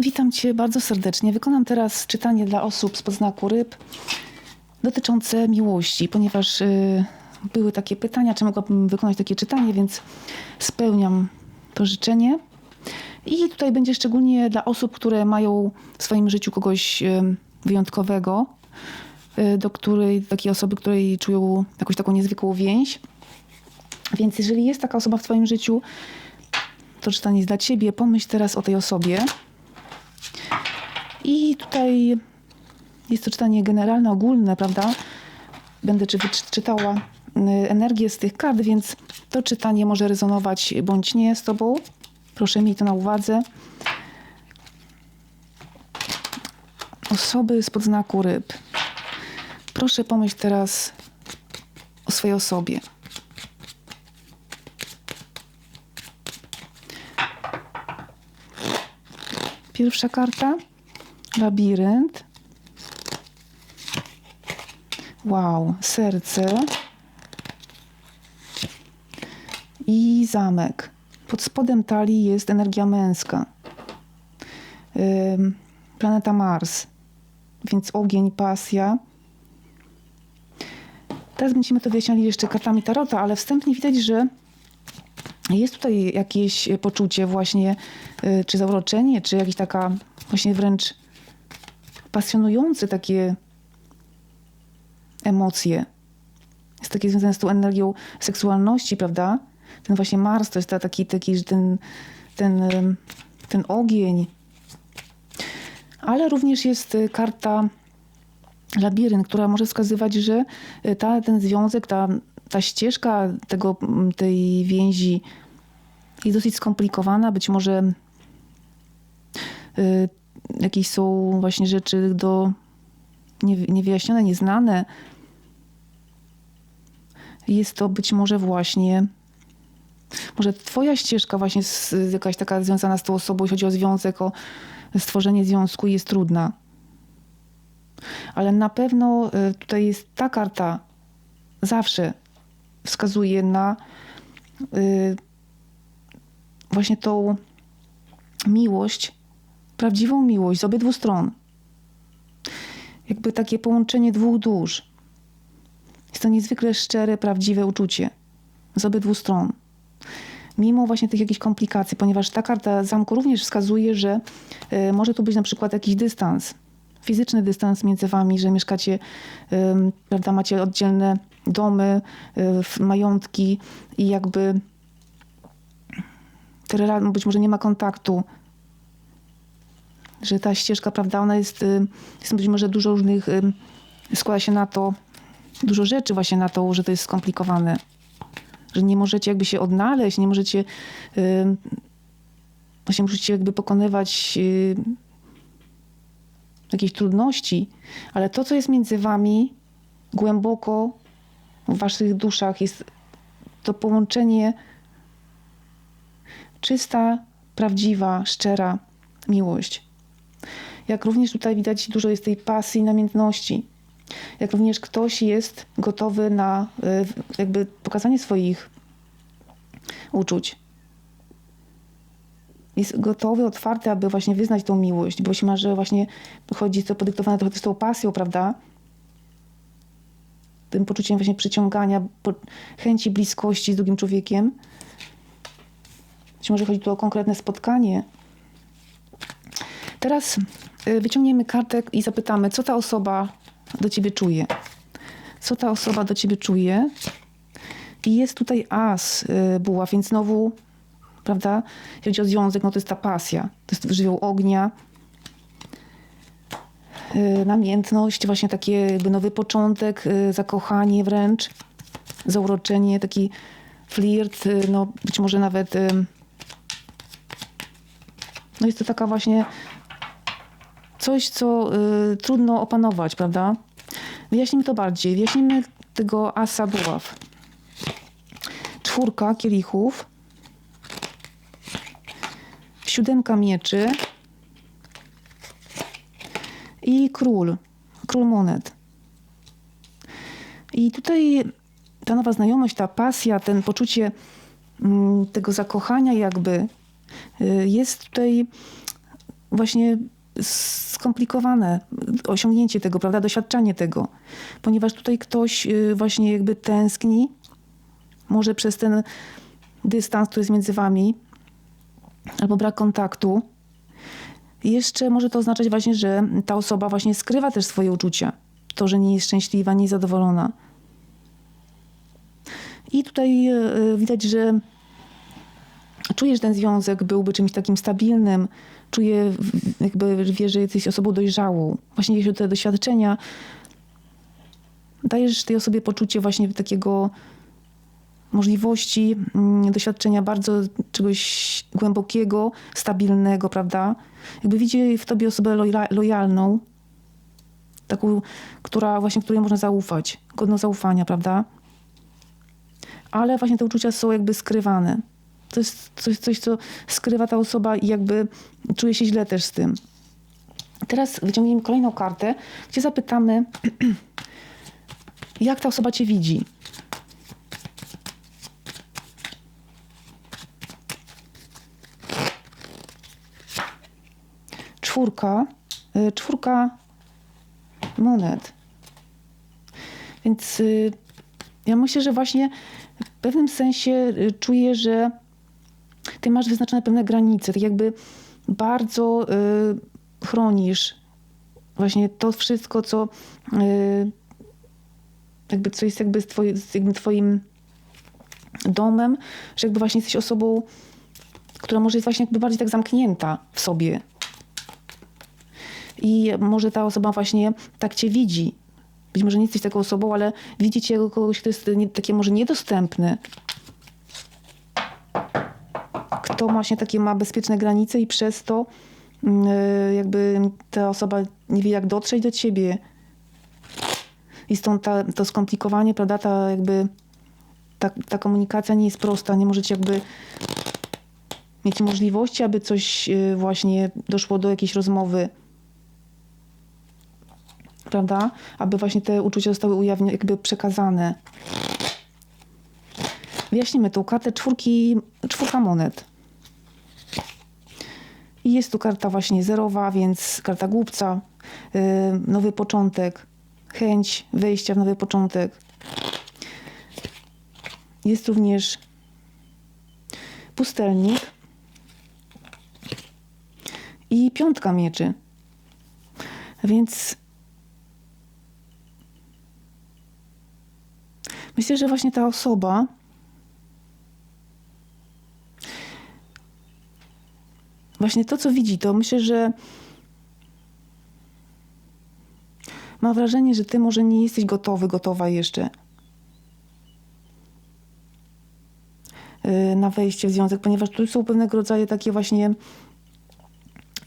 Witam Cię bardzo serdecznie. Wykonam teraz czytanie dla osób z podznaku ryb dotyczące miłości, ponieważ y, były takie pytania, czy mogłabym wykonać takie czytanie, więc spełniam to życzenie. I tutaj będzie szczególnie dla osób, które mają w swoim życiu kogoś y, wyjątkowego, y, do której, takiej osoby, której czują jakąś taką niezwykłą więź. Więc jeżeli jest taka osoba w Twoim życiu, to czytanie jest dla Ciebie. Pomyśl teraz o tej osobie. I tutaj jest to czytanie generalne, ogólne, prawda? Będę czy czytała y, energię z tych kart, więc to czytanie może rezonować bądź nie z Tobą. Proszę mieć to na uwadze. Osoby z podznaku ryb. Proszę pomyśl teraz o swojej osobie. Pierwsza karta. Labirynt. Wow, serce. I zamek. Pod spodem talii jest energia męska. Planeta Mars. Więc ogień, pasja. Teraz będziemy to wyjaśniali jeszcze kartami Tarota, ale wstępnie widać, że jest tutaj jakieś poczucie właśnie, y, czy zauroczenie, czy jakaś taka właśnie wręcz pasjonujące takie emocje. Jest takie związane z tą energią seksualności, prawda? Ten właśnie Mars to jest ta, taki, taki ten, ten, ten ogień. Ale również jest y, karta labirynt, która może wskazywać, że ta, ten związek, ta, ta ścieżka tego, tej więzi jest dosyć skomplikowana. Być może y, jakieś są właśnie rzeczy do nie, niewyjaśnione, nieznane. Jest to być może właśnie może twoja ścieżka właśnie z, jakaś taka związana z tą osobą, jeśli chodzi o związek, o stworzenie związku jest trudna. Ale na pewno y, tutaj jest ta karta zawsze wskazuje na y, właśnie tą miłość, prawdziwą miłość z obydwu stron. Jakby takie połączenie dwóch dusz. Jest to niezwykle szczere, prawdziwe uczucie z obydwu stron. Mimo właśnie tych jakichś komplikacji, ponieważ ta karta zamku również wskazuje, że y, może tu być na przykład jakiś dystans, fizyczny dystans między wami, że mieszkacie, y, prawda, macie oddzielne domy, y, majątki i jakby te być może nie ma kontaktu, że ta ścieżka, prawda, ona jest, y, jest być może dużo różnych, y, składa się na to, dużo rzeczy właśnie na to, że to jest skomplikowane. Że nie możecie jakby się odnaleźć, nie możecie, właśnie musicie jakby pokonywać jakieś trudności, ale to, co jest między wami, głęboko w waszych duszach, jest to połączenie czysta, prawdziwa, szczera miłość. Jak również tutaj widać dużo jest tej pasji, namiętności. Jak również ktoś jest gotowy na y, jakby pokazanie swoich uczuć. Jest gotowy, otwarty, aby właśnie wyznać tą miłość, bo się ma, że właśnie chodzi to podyktowane trochę z tą pasją, prawda? Tym poczuciem właśnie przyciągania, chęci bliskości z drugim człowiekiem. Być może chodzi tu o konkretne spotkanie. Teraz y, wyciągniemy kartę i zapytamy, co ta osoba do ciebie czuje. Co ta osoba do ciebie czuje? I jest tutaj as y, buław, więc znowu, prawda, jeśli chodzi o związek, no to jest ta pasja. To jest żywioł ognia, namiętność, właśnie takie jakby nowy początek, zakochanie wręcz, zauroczenie, taki flirt, no być może nawet no jest to taka właśnie coś, co y, trudno opanować, prawda? Wyjaśnimy to bardziej. Wyjaśnimy tego asa buław. Czwórka kielichów. Siódemka mieczy. I król. Król monet. I tutaj ta nowa znajomość, ta pasja, ten poczucie mm, tego zakochania jakby Y, jest tutaj właśnie skomplikowane osiągnięcie tego, prawda, doświadczanie tego, ponieważ tutaj ktoś y, właśnie jakby tęskni, może przez ten dystans, który jest między wami, albo brak kontaktu. Jeszcze może to oznaczać właśnie, że ta osoba właśnie skrywa też swoje uczucia. To, że nie jest szczęśliwa, nie jest zadowolona. I tutaj y, widać, że czuje, że ten związek byłby czymś takim stabilnym, czuje, jakby wie, że jesteś osobą dojrzałą. Właśnie jeśli te doświadczenia, dajesz tej osobie poczucie właśnie takiego możliwości mm, doświadczenia bardzo czegoś głębokiego, stabilnego, prawda? Jakby widzi w tobie osobę lojalną, taką, która właśnie, której można zaufać, godną zaufania, prawda? Ale właśnie te uczucia są jakby skrywane. To jest coś, coś, co skrywa ta osoba i jakby czuje się źle też z tym. Teraz wyciągniemy kolejną kartę, gdzie zapytamy, jak ta osoba cię widzi. Czwórka, y, czwórka monet. Więc y, ja myślę, że właśnie w pewnym sensie y, czuję, że ty masz wyznaczone pewne granice, tak jakby bardzo chronisz właśnie to wszystko, co jakby co jest jakby, jakby twoim domem, że jakby właśnie jesteś osobą, która może jest właśnie jakby bardziej tak zamknięta w sobie. I może ta osoba właśnie tak cię widzi. Być może nie jesteś taką osobą, ale widzi cię jako kogoś, kto jest nie, takie może niedostępny, kto właśnie takie ma bezpieczne granice i przez to mm, e, jakby ta osoba nie wie jak dotrzeć do ciebie. I stąd ta, to skomplikowanie, prawda, ta jakby ta, ta komunikacja nie jest prosta, nie możecie jakby mieć możliwości, aby coś e, właśnie doszło do jakiejś rozmowy. Prawda? Aby właśnie te uczucia zostały ujawnione, jakby przekazane. Wyjaśnimy tą kartę czwórki, czwórka monet. I jest tu karta właśnie zerowa, więc karta głupca, yy, nowy początek, chęć wejścia w nowy początek. Jest również pustelnik i piątka mieczy. Więc myślę, że właśnie ta osoba właśnie to, co widzi, to myślę, że ma wrażenie, że ty może nie jesteś gotowy, gotowa jeszcze y, na wejście w związek, ponieważ tu są pewnego rodzaju takie właśnie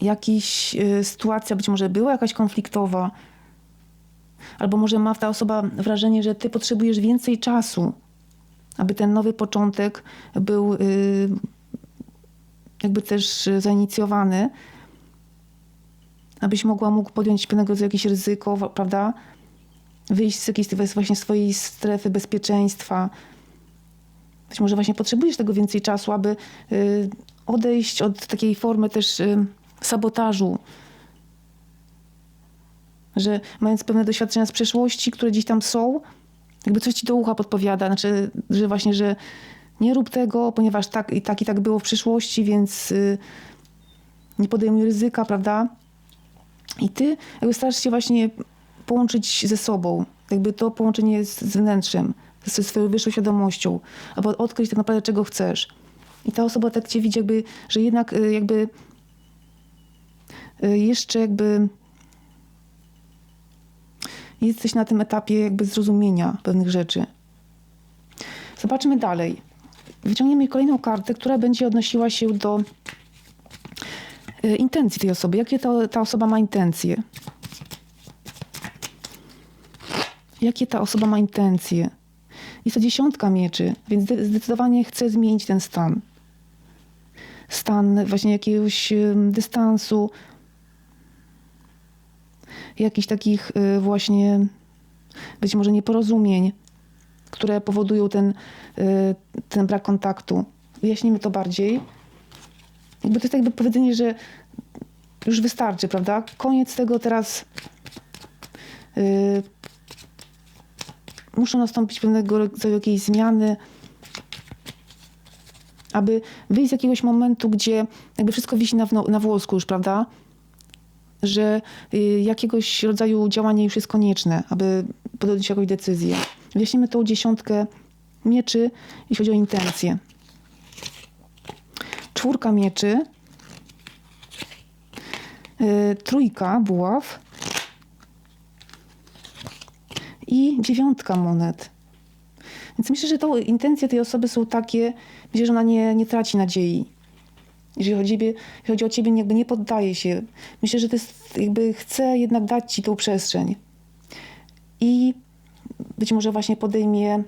jakaś y, sytuacja, być może była jakaś konfliktowa, albo może ma ta osoba wrażenie, że ty potrzebujesz więcej czasu, aby ten nowy początek był y, jakby też zainicjowany, abyś mogła mógł podjąć pewnego rodzaju jakieś ryzyko, prawda? Wyjść z jakiejś właśnie swojej strefy bezpieczeństwa. Być może właśnie potrzebujesz tego więcej czasu, aby y, odejść od takiej formy też y, sabotażu. Że mając pewne doświadczenia z przeszłości, które gdzieś tam są, jakby coś ci do ucha podpowiada, znaczy, że właśnie, że nie rób tego, ponieważ tak i tak i tak było w przyszłości, więc y, nie podejmuj ryzyka, prawda? I ty jakby starasz się właśnie połączyć ze sobą, jakby to połączenie z, z wnętrzem, ze swoją wyższą świadomością, aby odkryć tak naprawdę czego chcesz. I ta osoba tak cię widzi jakby, że jednak y, jakby y, jeszcze jakby jesteś na tym etapie jakby zrozumienia pewnych rzeczy. Zobaczmy dalej wyciągniemy kolejną kartę, która będzie odnosiła się do e, intencji tej osoby. Jakie to, ta osoba ma intencje? Jakie ta osoba ma intencje? Jest to dziesiątka mieczy, więc zdecydowanie chce zmienić ten stan. Stan właśnie jakiegoś dystansu, jakichś takich e, właśnie być może nieporozumień, które powodują ten, y, ten brak kontaktu. Wyjaśnimy to bardziej. Jakby to jest jakby powiedzenie, że już wystarczy, prawda? Koniec tego teraz. Yy, muszą nastąpić pewnego rodzaju jakieś zmiany, aby wyjść z jakiegoś momentu, gdzie jakby wszystko wisi na, na włosku już, prawda? Że y, jakiegoś rodzaju działanie już jest konieczne, aby podjąć jakąś decyzję. Wyjaśnimy tą dziesiątkę mieczy, jeśli chodzi o intencje. Czwórka mieczy, y, trójka buław i dziewiątka monet. Więc myślę, że to intencje tej osoby są takie, że ona nie, nie traci nadziei. Jeżeli chodzi, o ciebie, chodzi o ciebie, jakby nie poddaje się. Myślę, że to jest, jakby chce jednak dać ci tą przestrzeń. I być może właśnie podejmie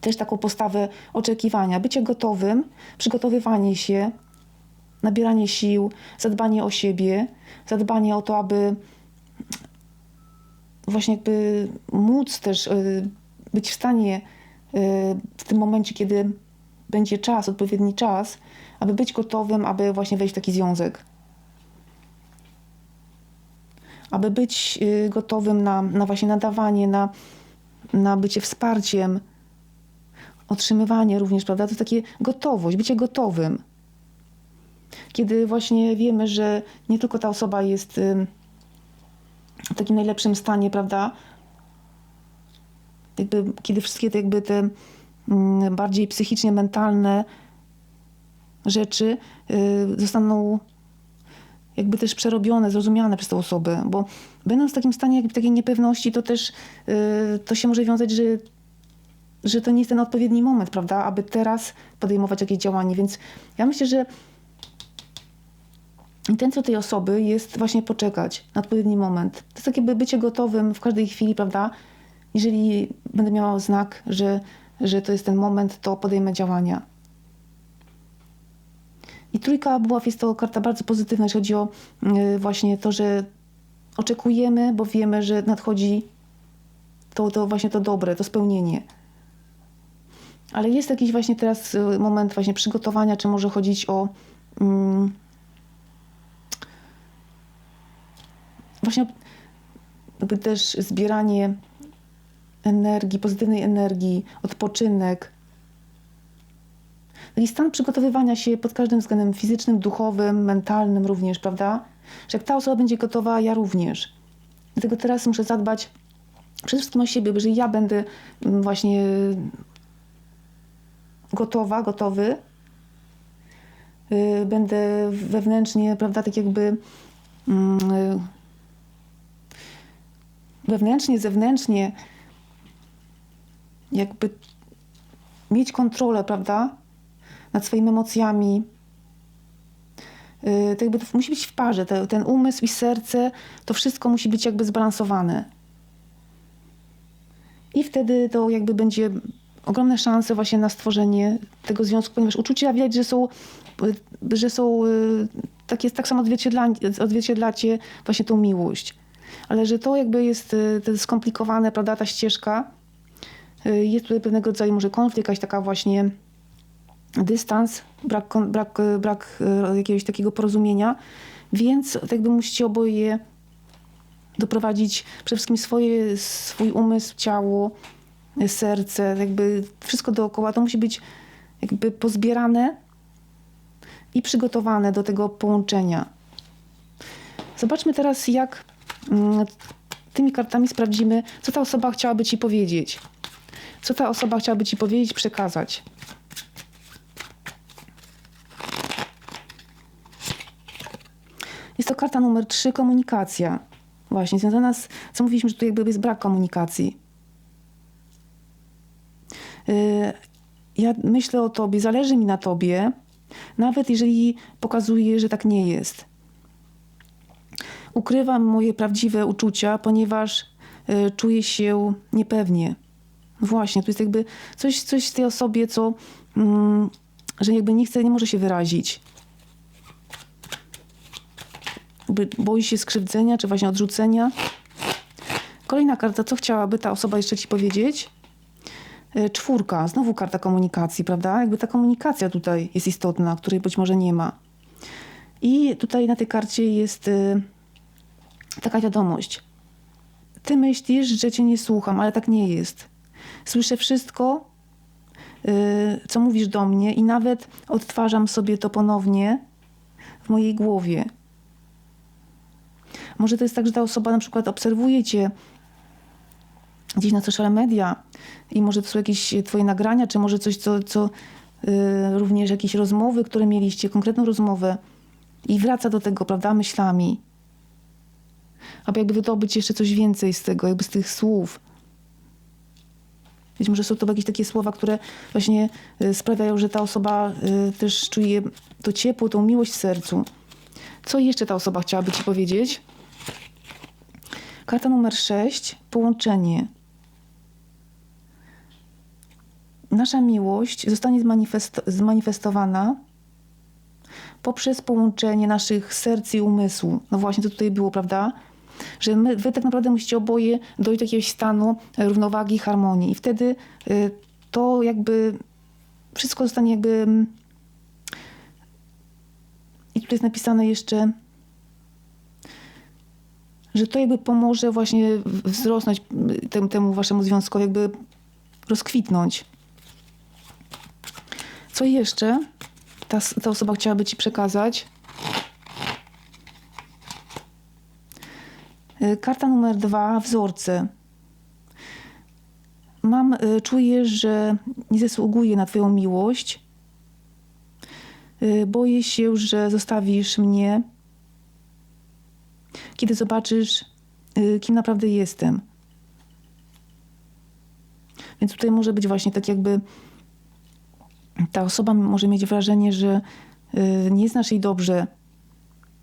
też taką postawę oczekiwania, bycie gotowym, przygotowywanie się, nabieranie sił, zadbanie o siebie, zadbanie o to, aby właśnie jakby móc też y, być w stanie y, w tym momencie, kiedy będzie czas, odpowiedni czas, aby być gotowym, aby właśnie wejść w taki związek. Aby być y, gotowym na, na właśnie nadawanie, na, na bycie wsparciem, otrzymywanie również, prawda? To jest takie gotowość, bycie gotowym. Kiedy właśnie wiemy, że nie tylko ta osoba jest y, w takim najlepszym stanie, prawda? Jakby, kiedy wszystkie te, jakby te bardziej psychicznie mentalne rzeczy y, zostaną jakby też przerobione, zrozumiane przez tę osobę, bo będąc w takim stanie jakby takiej niepewności, to też y, to się może wiązać, że, że to nie jest ten odpowiedni moment, prawda, aby teraz podejmować jakieś działanie, więc ja myślę, że intencją tej osoby jest właśnie poczekać na odpowiedni moment. To jest takie by bycie gotowym w każdej chwili, prawda? Jeżeli będę miała znak, że, że to jest ten moment, to podejmę działania. I trójka buław jest to karta bardzo pozytywna, jeśli chodzi o y, właśnie to, że oczekujemy, bo wiemy, że nadchodzi to, to właśnie to dobre, to spełnienie. Ale jest jakiś właśnie teraz y, moment właśnie przygotowania, czy może chodzić o mm, właśnie jakby też zbieranie energii, pozytywnej energii, odpoczynek. Taki stan przygotowywania się pod każdym względem fizycznym, duchowym, mentalnym również, prawda? Że jak ta osoba będzie gotowa, ja również. Dlatego teraz muszę zadbać przede wszystkim o siebie, jeżeli ja będę mm, właśnie gotowa, gotowy, yy, będę wewnętrznie, prawda, tak jakby yy, wewnętrznie, zewnętrznie jakby mieć kontrolę, prawda, nad swoimi emocjami. Yy, to jakby to musi być w parze. Te, ten umysł i serce, to wszystko musi być jakby zbalansowane. I wtedy to jakby będzie ogromne szanse właśnie na stworzenie tego związku, ponieważ uczucia widać, że są, y, że są y, tak, jest, tak samo odzwierciedla, odzwierciedlacie właśnie tą miłość. Ale że to jakby jest y, skomplikowane, prawda, ta ścieżka, y, jest tutaj pewnego rodzaju może konflikt, jakaś taka właśnie dystans, brak, brak, y, brak y, jakiegoś takiego porozumienia, więc tak jakby musicie oboje doprowadzić przede wszystkim swoje, swój umysł, ciało, y, serce, jakby wszystko dookoła. To musi być jakby pozbierane i przygotowane do tego połączenia. Zobaczmy teraz, jak mm, tymi kartami sprawdzimy, co ta osoba chciałaby ci powiedzieć. Co ta osoba chciałaby ci powiedzieć, przekazać. Jest to karta numer 3, komunikacja. Właśnie, związana z, co mówiliśmy, że tu jakby jest brak komunikacji. Yy, ja myślę o tobie, zależy mi na tobie, nawet jeżeli pokazuje, że tak nie jest. Ukrywam moje prawdziwe uczucia, ponieważ y, czuję się niepewnie. Właśnie, tu jest jakby coś, coś w tej osobie, co, mm, że jakby nie chce, nie może się wyrazić. Jakby boi się skrzywdzenia, czy właśnie odrzucenia. Kolejna karta, co chciałaby ta osoba jeszcze ci powiedzieć? Y, Czwórka, znowu karta komunikacji, prawda? Jakby ta komunikacja tutaj jest istotna, której być może nie ma. I tutaj na tej karcie jest y, taka wiadomość. Ty myślisz, że cię nie słucham, ale tak nie jest. Słyszę wszystko, y, co mówisz do mnie i nawet odtwarzam sobie to ponownie w mojej głowie. Może to jest tak, że ta osoba na przykład obserwuje cię gdzieś na social media i może to są jakieś twoje nagrania, czy może coś, co, co y, również jakieś rozmowy, które mieliście, konkretną rozmowę i wraca do tego, prawda, myślami. Aby jakby wydobyć jeszcze coś więcej z tego, jakby z tych słów. Być może są to jakieś takie słowa, które właśnie y, sprawiają, że ta osoba y, też czuje to ciepło, tą miłość w sercu. Co jeszcze ta osoba chciałaby ci powiedzieć? Karta numer 6. Połączenie. Nasza miłość zostanie zmanifest- zmanifestowana poprzez połączenie naszych serc i umysłu. No właśnie, to tutaj było, prawda? Że my, wy tak naprawdę musicie oboje dojść do jakiegoś stanu równowagi, harmonii. I wtedy y, to jakby wszystko zostanie jakby... mm, I tutaj jest napisane jeszcze, że to jakby pomoże właśnie wzrosnąć y, temu, temu waszemu związkowi, jakby rozkwitnąć. Co jeszcze ta, ta osoba chciałaby ci przekazać? Karta numer dwa, wzorce. Mam, y, czuję, że nie zasługuję na Twoją miłość. Y, Boję się, że zostawisz mnie, kiedy zobaczysz, y, kim naprawdę jestem. Więc tutaj może być właśnie tak jakby ta osoba może mieć wrażenie, że nie znasz jej dobrze.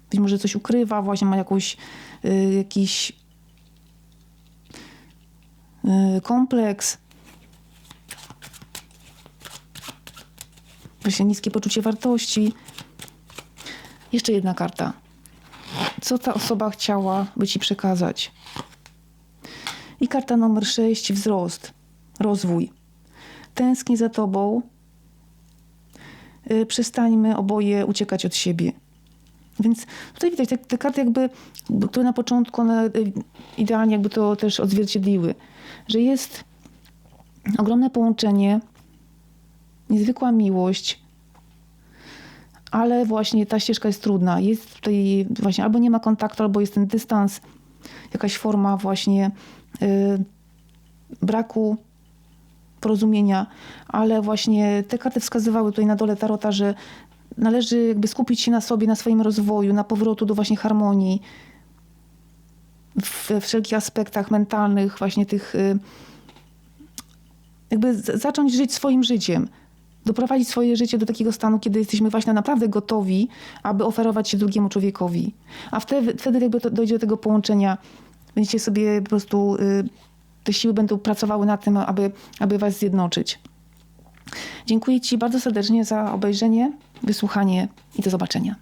Być może coś ukrywa, właśnie ma jakąś, y, jakiś y, kompleks. Właśnie niskie poczucie wartości. Jeszcze jedna karta. Co ta osoba chciałaby ci przekazać? I karta numer 6, wzrost, rozwój. Tęsknię za tobą, y, przestańmy oboje uciekać od siebie. Więc tutaj widać te, te karty jakby, które na początku one y, idealnie jakby to też odzwierciedliły, że jest ogromne połączenie, niezwykła miłość, ale właśnie ta ścieżka jest trudna. Jest tutaj właśnie albo nie ma kontaktu, albo jest ten dystans, jakaś forma właśnie y, braku porozumienia, ale właśnie te karty wskazywały tutaj na dole tarota, że należy jakby skupić się na sobie, na swoim rozwoju, na powrotu do właśnie harmonii w wszelkich aspektach mentalnych, właśnie tych y, jakby zacząć żyć swoim życiem. Doprowadzić swoje życie do takiego stanu, kiedy jesteśmy właśnie naprawdę gotowi, aby oferować się drugiemu człowiekowi. A wtedy, wtedy jakby dojdzie do tego połączenia, będziecie sobie po prostu, y, te siły będą pracowały na tym, aby, aby was zjednoczyć. Dziękuję Ci bardzo serdecznie za obejrzenie, wysłuchanie i do zobaczenia.